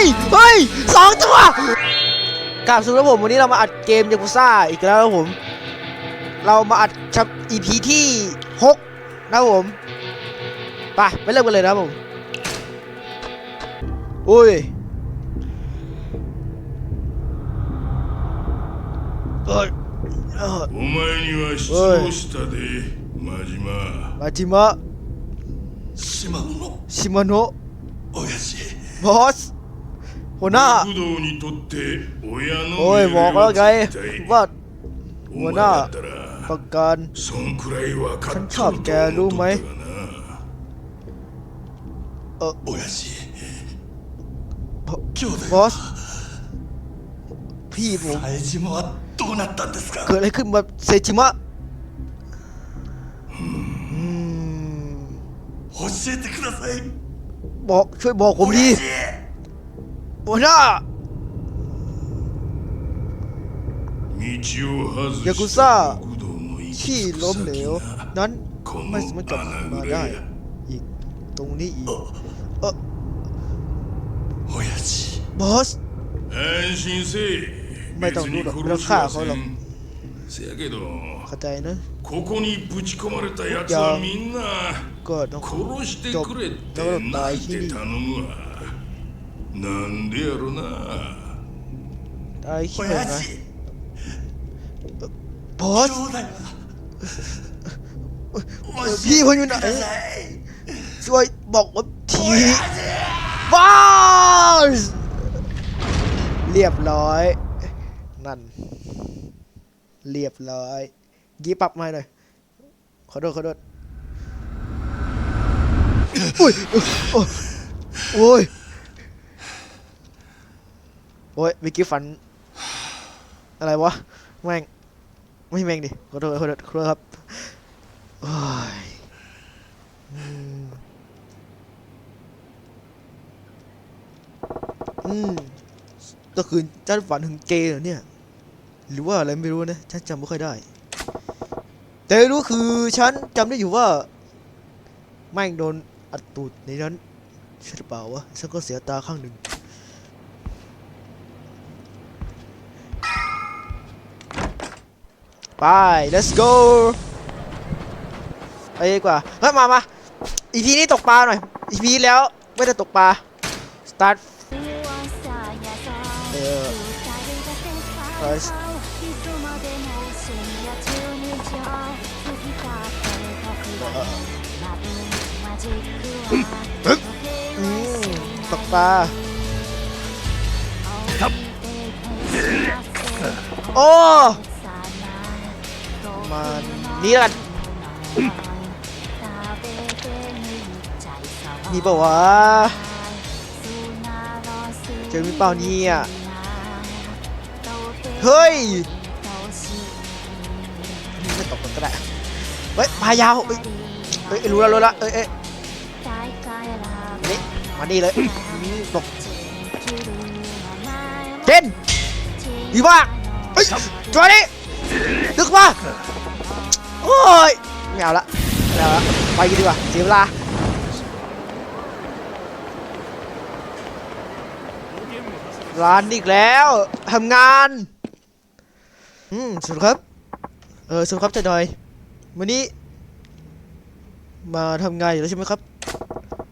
ยเฮ้ยสองตัวกลับสู่แล้วผมวันนี้เรามาอัดเกมยากุซ่าอีกแล้วครับผม เรามาอัดชับ EP ที่6นะครับผมไปไปเริ่มกันเลยนะครับผมอุ้ยเอ้ยเอ้ย お前には失おい望したで真島 มาจิมะ 島の ชิมาโนะ 親父 บอส หัวหน้าโอ้ยบอกแล้วไงว่าหัวหน้าประกันฉันชอบแกรู้ไหมเออโอ้ยจีบอสพี่ผมเกิดอะไรขึ้นมาเซจิมะบอกช่วยบอกผมดี หัวหน้า 道を外ヤクしザた工藤の行 ที่ き着く ล้มเหลว 先が นั้น こ ไม่สามารถกลับ の มา 穴 ได้ 蔵や อีกตรงนี้อีกเออ 親父 บอส 安心せえไม่ต้องรู้หรอก 別に ไม่ต้อง 殺し ฆ่า は เขาหรอก せんせやけど เข้าใจนะ ここにぶち込まれた奴はみんな ก็ต้อง 殺してくれってだから泣いて頼むわ なんでやろな ตายขี้เหร่ 親 นะ 父 บอส 兄弟は教พี่ え ผมอยู่ไหน てください ช่วยบอกว่าที 親父 บอสเรียบร้อย นั่น เรียบร้อยยีปรับมาหน่อย ขอโทษขอโทษอุ้ยโอ้ย โอ้ยโอ้ยเมื่อกี้ฝัน อะไรวะ แม่ง ไม่แม่งดิ ขอโทษขอโทษขอโทษครับโอ้ยอืมก็คือฉันฝันถึงเกย์เหรอเนี่ย หรือว่าอะไรไม่รู้นะ ฉันจำไม่ค่อยได้ แต่รู้คือฉันจำได้อยู่ว่า แม่งโดนอัดตูดในนั้นใช่หรือเปล่าวะฉันก็เสียตาข้างหนึ่ง ไป let's go ไปดีกว่าเฮ้ยมามาอีพีนี้ตกปลาหน่อยอีพีแล้วไม่ได้ตกปลา start เออ First อืมตกปลาโอ้ มานี่แล้วกันมีเปล่าวะเจอมีเปล่าเนี่ยเฮ้ยไม่ตกกันก็ได้เฮ้ยพายาวเฮ้ยเฮ้ยรู้แล้วรู้แล้วเอ้ยเอ้ยนี่มานี่เลยอืมตกเจนดีมากเฮ้ยจอยนี่ดึกมาโอ้ยไม่เอาละไม่เอาละไปกันดีกว่าเสียเวลาร้านอีกแล้วทำงานอืมสวัสดีครับ เออสวัสดีครับเจ๊ดอยวันนี้ มาทำงานอยู่แล้วใช่ไหมครับ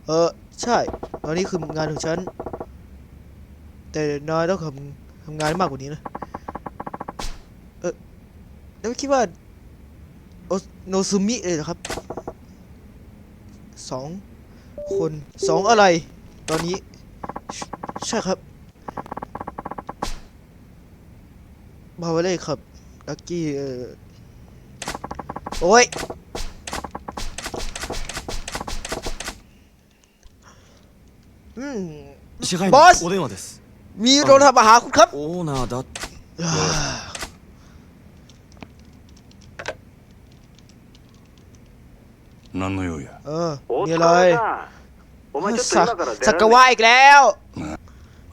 เออใช่ตอนนี้คืองานของฉัน แต่นายต้องทำทำงานให้มากกว่านี้นะ เออแล้วไม่คิดว่า โนซุมิเลยนะครับสองคนสองอะไร ตอนนี้ ใช่ครับบาวเล่ครับลักกี้เออโอ้ยอืมบอสมีโดนทับมาหาคุณครับโอ้นาดัต 何の用や เออ お มี 疲 อะไร れさんお前ちょっと สั 今から出 สัก ら กะ れ ว่าอีกแล้ว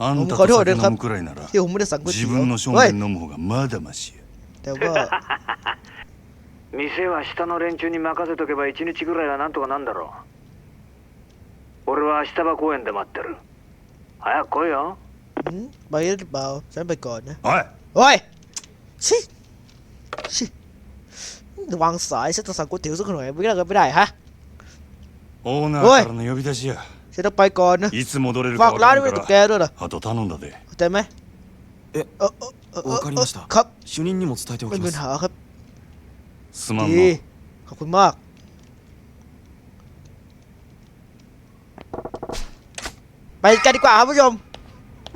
あんたขอโทษ と ด้วยครับ 酒飲むくらいなら ที่ผมไม่ได้สั่งก๋วย 自 เตี๋ยว 分の正 เฮ้ย 面飲む方がまだましや แต่ว่า 店は下の連中に任せとけば一日ぐらいはなんとかなんだろう俺は足場公園で待ってる早く来いよ หืมไปหรือเปล่าฉันไปก่อนนะ おい โอ้ยชิชิ วางสายฉันจะสั่งก๋วยเตี๋ยวสักหน่อยไม่ได้ก็ไม่ได้ฮะ オーナーおいからの呼び出しや ฉันต้องไปก่อนนะ いつ戻れる ฝา か ก 分 ร้า か น ら ไว้ ん กับ か แก ら ด้วยเหรอ あと頼んだで เข้าใจไหม え เออเออเออเออ わかりました ครับ 主任にも伝えてお ไม่ き มี ま ปัญ す หาครับ すまん ดี の ขอบคุณมาก ไปกันดีกว่าครับผู้ชม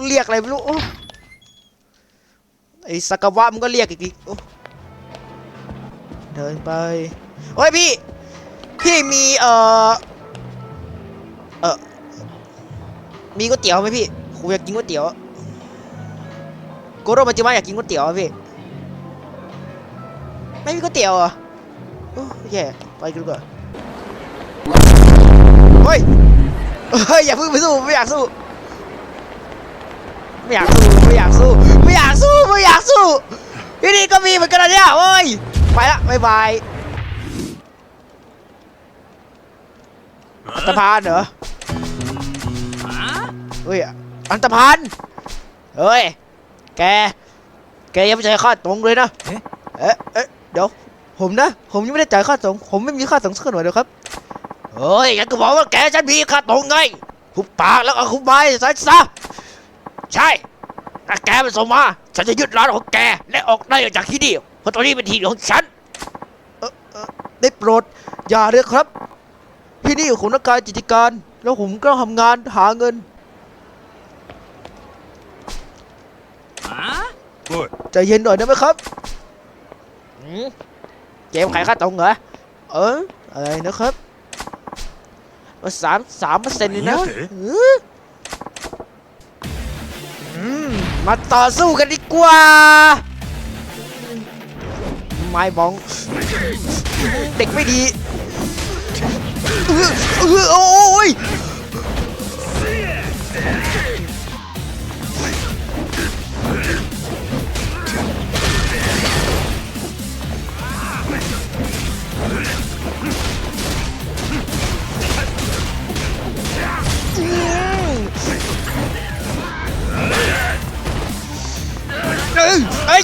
เรียกอะไรไม่รู้โอ้ไอ้สากาวะมันก็เรียกอีกทีโอ้ เดินไปโอ้ยพี่ พี่มีเอ่อเออมีก๋วยเตี๋ยวไหมพี่ผมอยากกินก๋วยเตี๋ยวโกโรมาจิมะอยากกินก๋วยเตี๋ยวพี่ ไม่มีก๋วยเตี๋ยวเหรอะโอ้แย่ไปกันกว่าเฮ้ยเฮ้ยอย่าเพิ่งไปสู้ไม่อยากสู้ไม่อยากสู้ไม่อยากสู้ไม่อยากสู้ไม่อยากสู้ที่นี่ก็มีเหมือนกันนะเนี่ยโอ้ย ไปละบายบายอันตพานเหรอเฮ้ยอันตพานเฮ้ย แก แกยังไม่ใจายค่าตรงเลยนะเอ๊ะเอ๊ะ เอ๊ะ เดี๋ยว ผมนะ ผมยังไม่ได้จ่ายค่าส่งผมไม่มีค่าส่งสักหน่อยเลยครับ เฮ้ยงั้นก็บอกว่าแกฉันมีค่าตรงไงหุบปากแล้วก็คุบไม้ซะซะ ใช่ ถ้าแกมันส่งมา ฉันจะยึดร้านของแกและออกได้จากที่นี่เพ ราะตอนนี้เป็นที่ของฉันได้โปรด อย่าเลยครับ ที่นี่ของนักการจิตการ แล้วผมก็ทำงานหาเงินใจเย็นหน่อยได้ไหมครับหืมเกมขายค่าตรงเหรอ เอออะไรนะครับมาสามสามเปอร์เซ็นต์เลยนะมาต่อสู้กันดีกว่า ม่บอง เด็กไม่ดีเออเออโอ้ยเอ้ยไอ้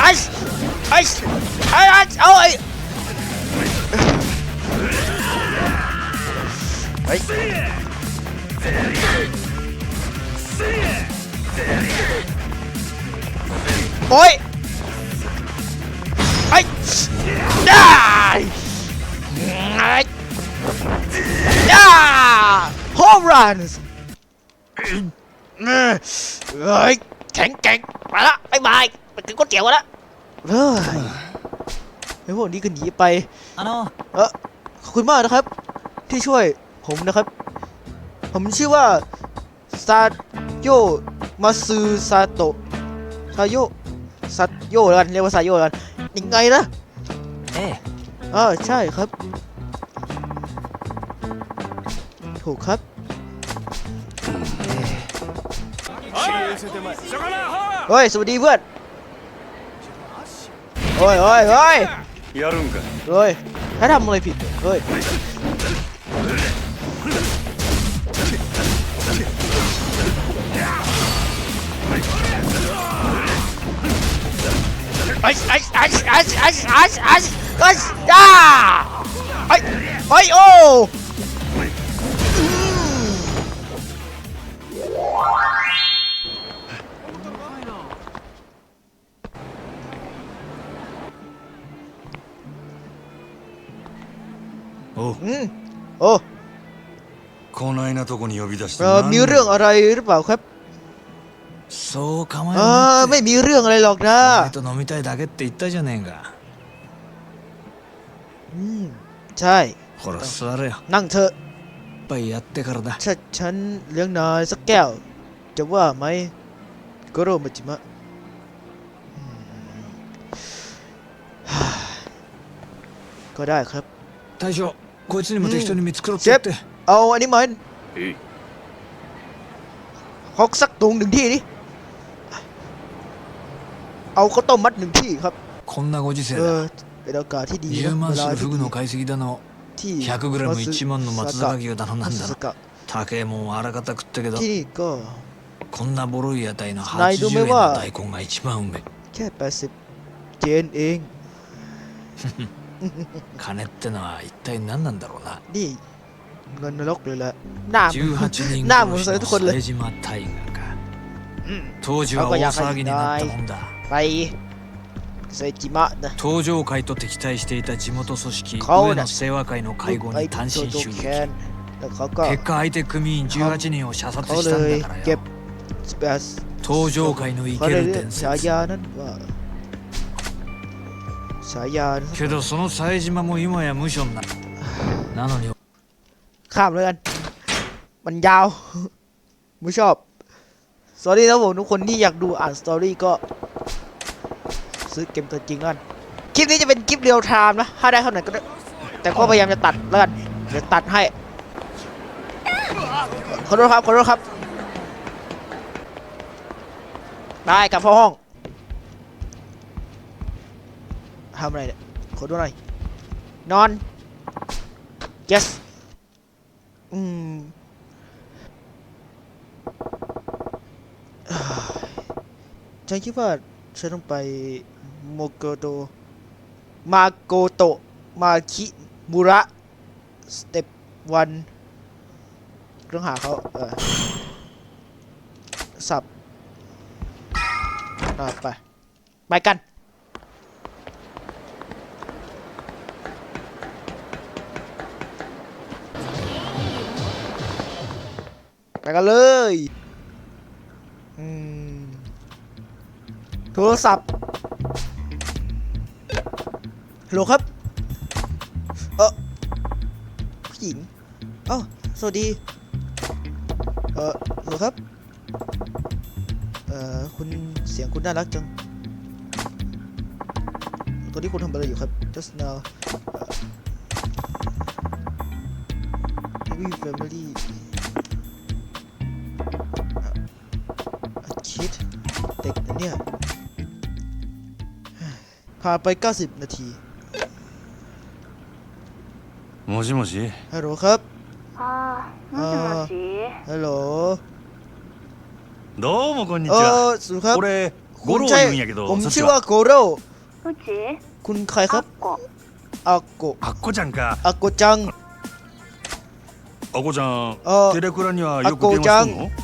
ไอ้ anh anh anh ơi đấy ôi. Anh đai anh đa home runs. Anh thánh cánh bà đó. Bye bye, mình anh cái con rồi đó. เฮ้ย แข็งแกร่งมาละบายบายไปกินก๋วยเตี๋ยวกันละเฮ้ยไอ้พวกนี้ก็หนีไป あの เออขอบคุณมากนะครับ ที่ช่วยผมนะครับ ผมชื่อว่าซาโยมาซึซาโตะซาโยซาโยแล้วกันเรียกว่าซาโยแล้วกันยังไงนะ ええ เออใช่ครับ ถูกครับ เฮ้ย สวัสดีเพื่อน Ôi ôi ôi Rồi Her an bunu yapayım Rồi. Ay ai ai ai ai ai ai ai ai, ay ai, ai ay おう อืมโอ้ こないなとこに呼び出して เอ่อ 何 มีเรื่องอะไรหรือเปล่าครับ そう構え เออ な ไม่มีเรื่องอะไรหรอกนะ 俺と飲みたいだけって言ったじゃねえか อืมใช่ ほら座れよ นั่งเถอะ 一杯やってからだ ถ้าฉันเลี้ยงนายสักแก้ว จะว่าไหมโกโรมาจิมะอืมฮ่าก็ได้ครับ 大将 こいつにも適当に見繕ってやって、 เอาอันนี้มาให้ えい ฮอกสักตุงหนึ่งที่นี่เอาข้าวต้มมัดหนึ่งที่ครับ こんなご時世 เอ だ อเป็นโอกาสที่ดีนะ 10万 เวลา 種の ที่ フグの買いすぎだの ที่ 100グラム1万の松坂牛を頼んだんだ松ろ坂 高えもんはあらかた食ったけど ที่นี่ก็ こんなボロい屋台のないど80め円のは大根が一番うめえ แค่80เจนเอง 金ってのは一体何なんだろうな นี่เงินนรกเลยแหละหน้า 18人หน้าเหมือน 殺し ทุกคนเลย の冴島大河か当時は大騒ぎになったもんだ ไปไซจิมะนะ 東上会と敵対していた地元組織顔だ上野清和会の会合に単身襲 แค 撃 นแล้วเขาก็ 結果相手組員18人を射殺 เขา し เล たん ย だから เก็บ よ สเปซ 東上会の生 เขา け เลย る เรียก 伝 ฉา 説 ยานั้นว่า ฉายานะ けどその冴島も今や無所にななのに ข้ามเลยกัน มันยาว ไม่ชอบสอรี่นะผมทุกคนที่อยากดูอ่านสตอรี่ก็ ซื้อเกมตัวจริงแล้วกันคลิปนี้จะเป็นคลิปเรียลไทม์นะ ถ้าได้เท่าไหร่ก็ได้ แต่ก็พยายามจะตัดแล้วกัน เดี๋ยวตัดให้ ขอโทษครับ ขอโทษครับ ได้กลับเข้าห้อง ทำอะไรเนี่ยขอดูหน่อย นอน yes อืมฉันคิดว่าฉันต้องไปโมโกโตมาโกโตะมาคิมุระสเต็ปวันต้องหาเขาเออสับไป ไปกัน ไปกันเลยโทรศัพท์ฮัลโหลครับ เออผู้หญิงเอ้าสวัสดี เออฮัลโหลครับ เอ่อคุณเสียงคุณน่ารักจังตอนนี้คุณทำอะไรอยู่ครับ just now เอ่อ Happy family เด็กนะเนี่ย ผ่านไป 90 นาที もしもし ฮัลโหลครับ ああもしもし ฮัลโหล どうもこんにち เอ は อสุครับ 俺 คุ ゴ ณ ロウ ใช่ 言うんやけど ผม そっち ชื่อว่า は โกโร่ うち คุณใครครับ こ อาโก あっこちゃんかอาโกจัง あこちゃんあテレクラにはあよく電こちゃん話すんの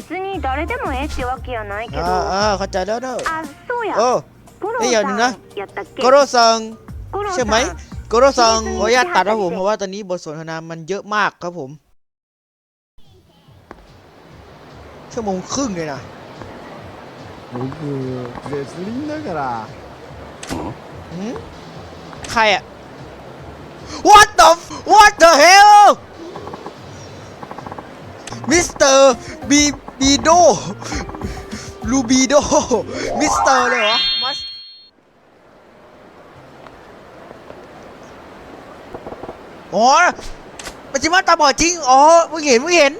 別に誰でもええってわけやないけど อ่า あ อ่าเข้าใจแล้วเนอะ そうや โอ้ ゴロ えいやさんなやったっけ โกโร่ซัง ゴロ ใช่ さん ไหมโกโร่ซังขออนุญาตตัดครับผม เพราะว่าตอนนี้บทสนทนามันเยอะมากครับผม ชั่วโมงครึ่งเลยนะ 僕レスリンだから หืมใครอะ What the What the hell มิสเตอร์ บีโดลูบีโดมิสเตอร์เลยวะมัสอ๋อมันจะมาตาบอดจริง อ๋อมึงเห็นมึงเห็น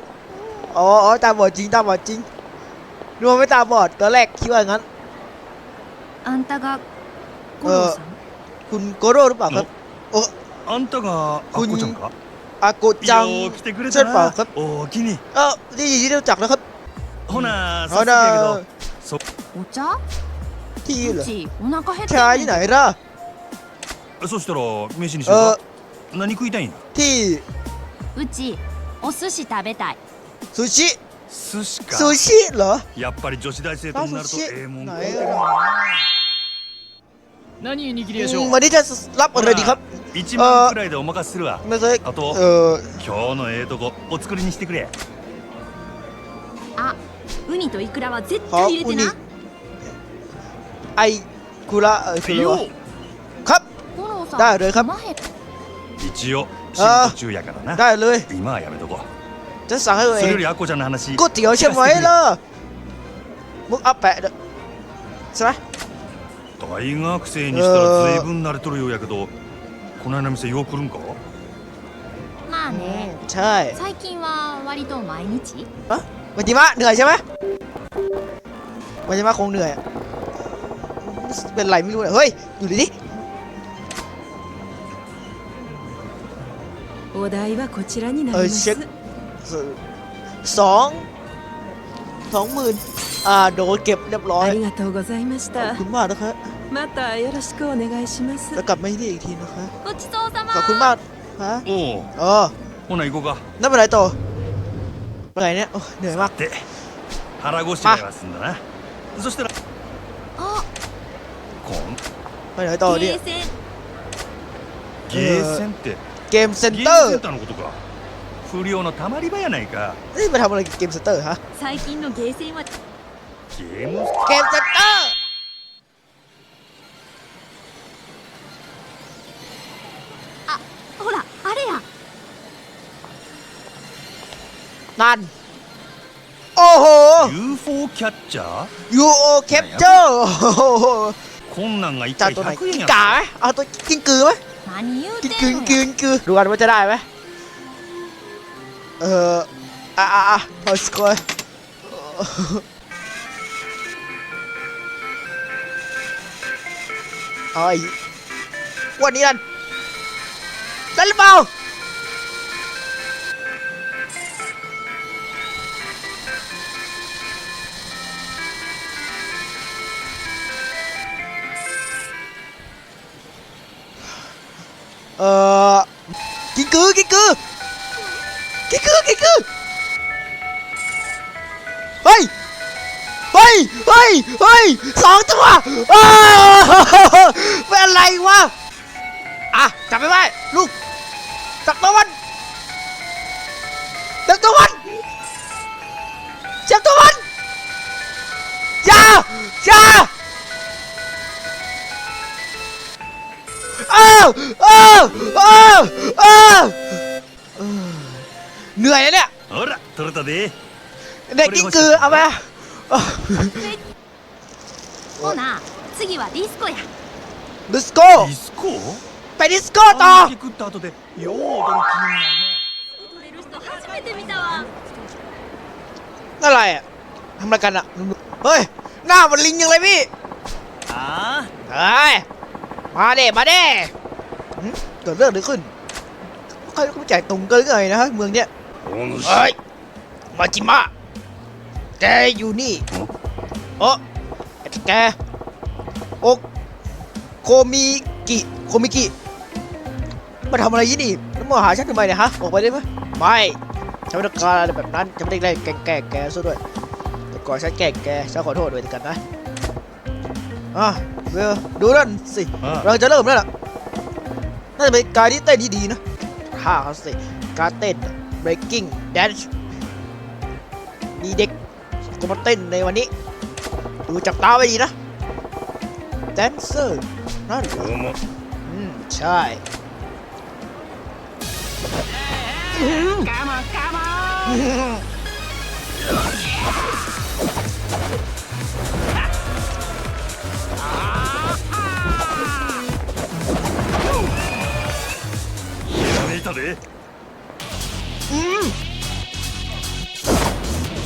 อ๋อตาบอดจริงตาบอดจริงรวมไม่ตาบอดตอนแรกคิดว่างั้นอันตากะเออคุณโกโร่หรือเปล่าครับโอ้อันตากะคุณอากุจังใช่เปล่าครับโอ้ที่นี่เออที่ยินรู้จักนะครับ ほな早 เอา 速 ดา やけどお茶 ที่เหรอ うちお腹減って ชาย ん ที่ ね ไหน ん ล่ะ そしたら飯にし เอ よう อ か何食いたいんや ที่ うちお寿司食べたい ซูชิ 寿司か ซูชิเหรอ やっぱり女子大生 ร้า と นซู なると ชิ ええもん ไหน 食う อะ 何握り อื でし ม ょう วันนี้จะรับอะไรดีครับ 1万くらいでお任せするわ ไม่ใช่ あと เออ 今日のええとこお作りにしてくれあ ウニとイクラは絶 ขอ 対入れ อุ て นิ な ไอคุระเออคืออะไรวะครับ 五郎さんだเลยครับ マヘ一応仕事中やからな ได้เลย 今はやめとこ จะสั่งให้ตัว う เอ それ ง よりアッコちゃんの話 ก๋วยเตี๋ยวใช่ไหมล่ะมึงเอาแปะเด้อใช่ไหม 大学生にしたら随分慣れとるようやけどこの間の店よう来るんかまあ อืม ね ใช่ 最近は割と毎日 วันจิมะเหนื่อยใช่ไหมวันจิมะคงเหนื่อย เป็นไรไม่รู้เฮ้ย อยู่ดิเออเช็คสองสองหมื่นอ่าโดนเก็บเรียบร้อยขอบคุณมากนะครับแล้วกลับมาที่นี่อีกทีนะครับขอบคุณมากฮะโอ้เออไหนกูก็นั่นเป็นไรต่อ ไปไหนเนี่ยโอ้ยเหนื่อยมาก で腹ごしらえはすんだなそしたらあこん ไปไหนต่อเนี่ย ゲーセンゲーセンって เกมเซ็น ゲ เตอ ーム ร์ センターのことか不良のたまり場やないか นี่มาทำอะไรกับเกมเซ็นเตอร์ฮะ 最近のゲーセンはゲーム เกมเซ็นเตอร์ นั่น โอ้โห UFO キャッチャー ยูโอแคปเจอร์โอ้โห こんなんが一 จัด 回 ตัวไหน 100円 กิ้ง や ก่า っ ไหมเอาตัวกิ้งกือไหม 何言う กิ้ง て กือน の กิ้ や งกือดูกันว่าจะได้ไหมเอออ่ะอ่ะอ่ะเอาสกอร์เอาไอ้วันนี้นั่นได้หรือเปล่า เออกิ้งกือกิ้งกือกิ้งกือกิ้งกือเฮ้ยเฮ้ยเฮ้ยเฮ้ยสองตัวเป็นอะไรวะอะจับไปไว้ลูกจับตัวมัน อ้าวอ้าวอ้าวอ้าวเหนื่อยนะเนี่ย ほら取れたで เด็กกิ้งกือเอาไปอ่ะ ほな次はディスコや ดิสโก้ ディスコ ไปดิสโก้ต่อ あんだけ食った後でよう踊る気になる取れる人初めて見たわ อะไรอ่ะทำอะไรกันอ่ะ เฮ้ย หน้ามันลิงยังเลยพี่ なあ เฮ้ย มาเด้มาเด้หึเกิดเรื่องอะไรขึ้นใครเขาจ่ายตรงเกินเลยนะฮะเมืองเนี้ยお主เฮ้ยมาจิมะแกอยู่นี่เออไอ้แกโอโคมิกิโคมิกิมาทำอะไรยี่นี่แล้วมาหาฉันทำไมเนี่ยฮะออกไปได้ไหมไม่ฉันไม่ต้องการอะไรแบบนั้นฉันไม่ได้ไล่แกล้งแกล้งแกซะด้วยแต่ก่อนฉันแกล้งแกฉันขอโทษด้วยกันนะ อะเวลดูนั่นสิเราจะเริ่มแล้วล่ะน่าจะเป็นการที่เต้นที่ดีนะท่าเขาสิการเต้น breaking dance มีเด็กก็มาเต้นในวันนี้ ดูจับตาไว้ดีนะ dancer นั่นอืม ใช่กามากามา いたで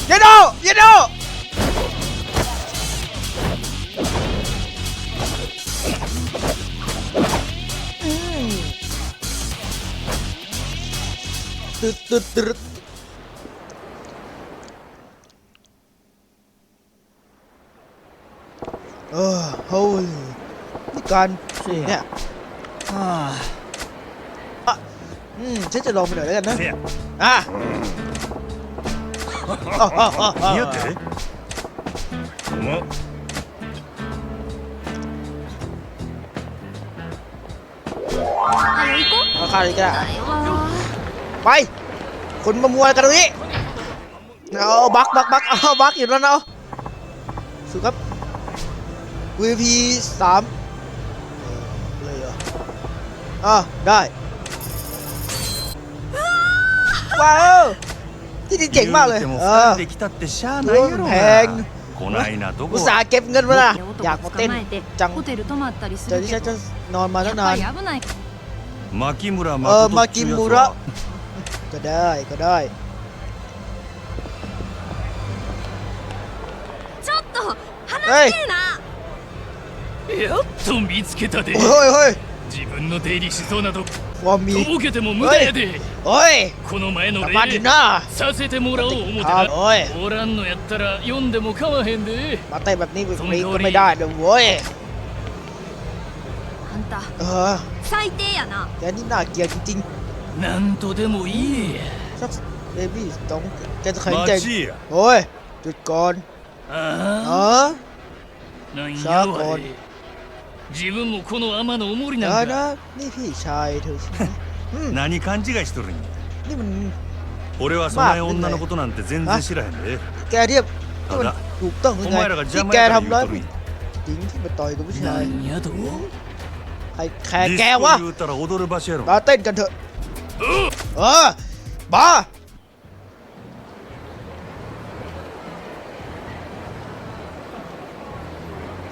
เยโดเยโดอืมตึ๊ดตึ๊ดตึ๊ดเออโฮ้ยนี่การเนี่ย あ อืมฉันจะลองไปหน่อยแล้วกันนะ せや อ่ะอ้าวอ้าวอ้าวอ้าว 似合ってうまっはよ行こ เอาข้าวเลยก็ได้ うだよ ไป คุณมามัวอะไรกันตรงนี้เอาบักบักบักเอาบักอยู่แล้วนะเอาสุดครับ VP สามเลยเหรออ่ะได้ ว้าวที่นี่เจ๋งมากเลย 言うても เอ 二 อ 人で来たってしゃあないやろうペンがこないなどこ อุตส่าห์เก็บเงินมานะอยากมา 男 เต้น 捕まえて จัง ホテル泊まったりす เดี๋ยว る ที่ け ฉัน ど จะนอนมา や ตั้ っ งนา ぱ น り危ない牧村เออ 誠 มา っち กิ ゅう มู やつ ระ は ก็ได้ก็ได้ ちょっと話เฮ้ย してえなやっと見つけたで โอ้ยเฮ้ย 自分の出入りしそうなとこ ว่ามี とぼけても無駄やで โอ้ย この前の กลับมาดิ 例 หน้า させてもらおう思て ครับ な โอ้ย おらんのやったら読んでも構わへんで มาเต้นแบบนี้แบบนี้ก็ไม่ได้เดี๋ยวโว้ย あんた เออ 最低やな แกนี่น่าเกลียดจริง なんとでもいいや ๆสักเบบี้ต้องแกจะแข็งใจ マジや โอ้ยจุดก่อน あ เอ あ อ なんさあやわい 自分もこの天のおもり เอ な อน นะ か นี่พี่ชายเธอใช่ไหมอืม 何勘違いしとるんや นี่มัน 俺はその辺女のことなんて全然知らへんで แกเรียกนี่มันถูกต้องหรือ お ไง 前らが ที่ 邪魔 แก やから ทำร้าย 言うとるん ผู้ や หญิงที่มาต่อยกับผู้ชาย なんやと ใครแคร์ ディ แก スコ วะ 言うたら踊る場所やろ มาเต้นกันเถอะเออบ้า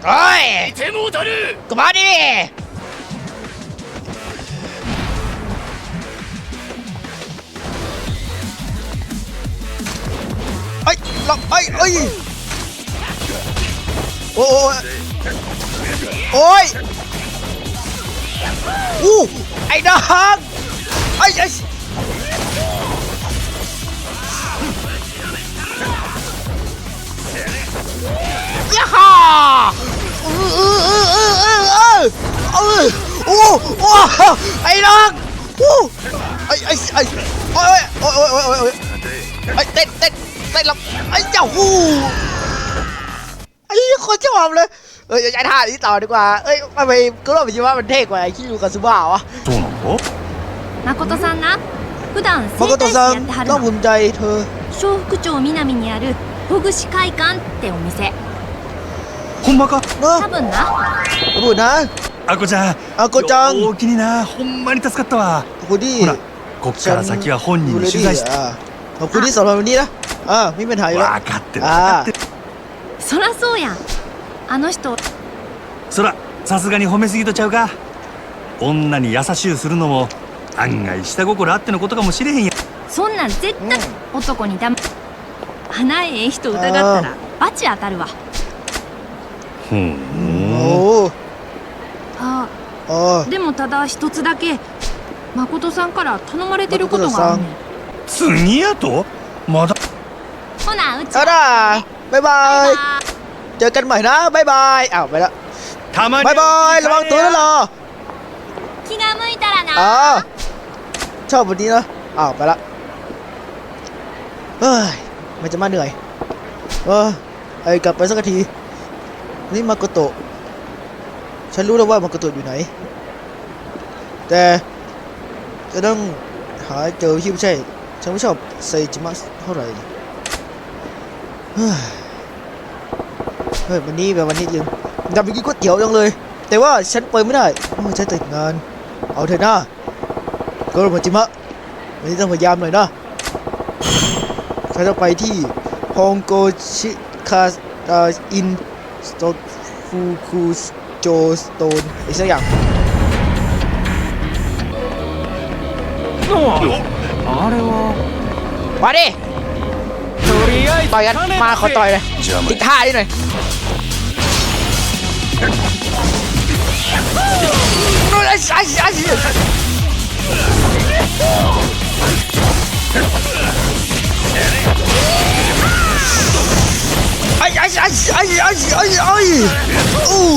โอ้ยกูมาดิไอ้ยลอกไอ้ยเอ้ยโอ้ยโอ้ยอู้ไอ้ดังไอ้ไอ้ยะฮ่า เออเออเออเออเออเออเออโอ้โอ้ไอ้ดางโอ้ไอ้ไอ้ไอ้โอ้ยโอ้ยโอ้ยโอ้ยโอ้ยโอ้ยไอ้เต้นเต้นเต้นแล้วไอ้เจ้าหูไอ้คนชอบเลย เอ้ยย้ายท่านี้ต่อดีกว่า เอ้ยทำไมก็รู้สึกว่ามันเท่กว่าไอ้คิวกับซูบ้าวะ そうなの誠さんな普段 มา 整 โก 体 โตะ 師 ซั や ง ってはる ต้องภู の มิใจเธอ 小福町南にあるほぐし会館ってお店 ほんまか เนอะ 多分な พูดนะ あこちゃんあこちゃんよう気になほんまに助かったわ ขอบคุณที่ ほらこっから先は本人に取材して อ่าขอบคุณที่สอนมาวันนี้นะอ่าไม่เป็นไรอยู่แล้ว 分かってる分 อ่า かってるそらそうやんあの人そらさすがに褒めすぎとちゃうか女に優しゅうするのも案外下心あってのことかもしれへんやそんなん絶対男にだま花ええ人疑ったらバチ当たるわ ふん โอ้ あ อ๋อ でもただ一つだけ誠さんから頼まれてることがあんねん次やとまだほなうち เอา ら ล่ะบ๊ายบาย バイバイ เจอกันใหม่นะบ๊ายบายอ้าวไปละ たまに บ๊ายบายระวังตัวนะรอ 気が向いたらな อ่าชอบวันนี้นะอ้าวไปละเฮ้ยมันจะมาเหนื่อยเออไอ้กลับไปสักที นี่มาโกโตะฉันรู้แล้วว่ามาโกโตะอยู่ไหน แต่จะต้องหาเจอที่ไม่ใช่ ฉันไม่ชอบไซจิมะเท่าไหร่เฮ้ยวันนี้แบบวันนี้ยังอยากไปกินก๋วยเตี๋ยวจังเลย แต่ว่าฉันไปไม่ได้โอ้ฉันติดงาน เอาเถอะนะก็มาจิมะวันนี้ต้องพยายามหน่อยนะฉันจะไปที่ฮองโกชิคาอินสโต ฟูคูโจสโตนอะไรสักอย่าง あれは มาดิ とりあえず ต่อยกันมาขอต่อยเลย 邪魔 ติดท่าดิหน่อยนู่นไอ้ไอ้ไอ้ไ อ้ไอ้ไอ้ไอ้ไอ้ไอ้ไอ้อู้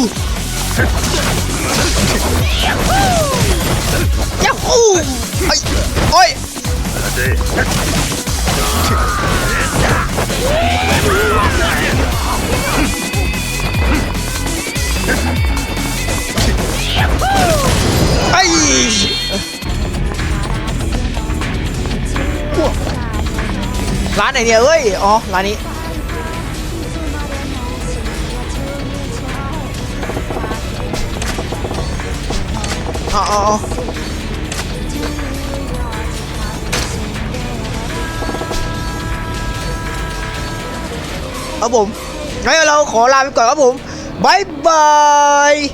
ยาฮูไอ้โอ้ยไอ้ร้านไหนเนี่ยเอ้ย อ๋อ ร้านนี้ họ. Ở bụng nói hello khổ làm cái cờ ở bụng bye bye.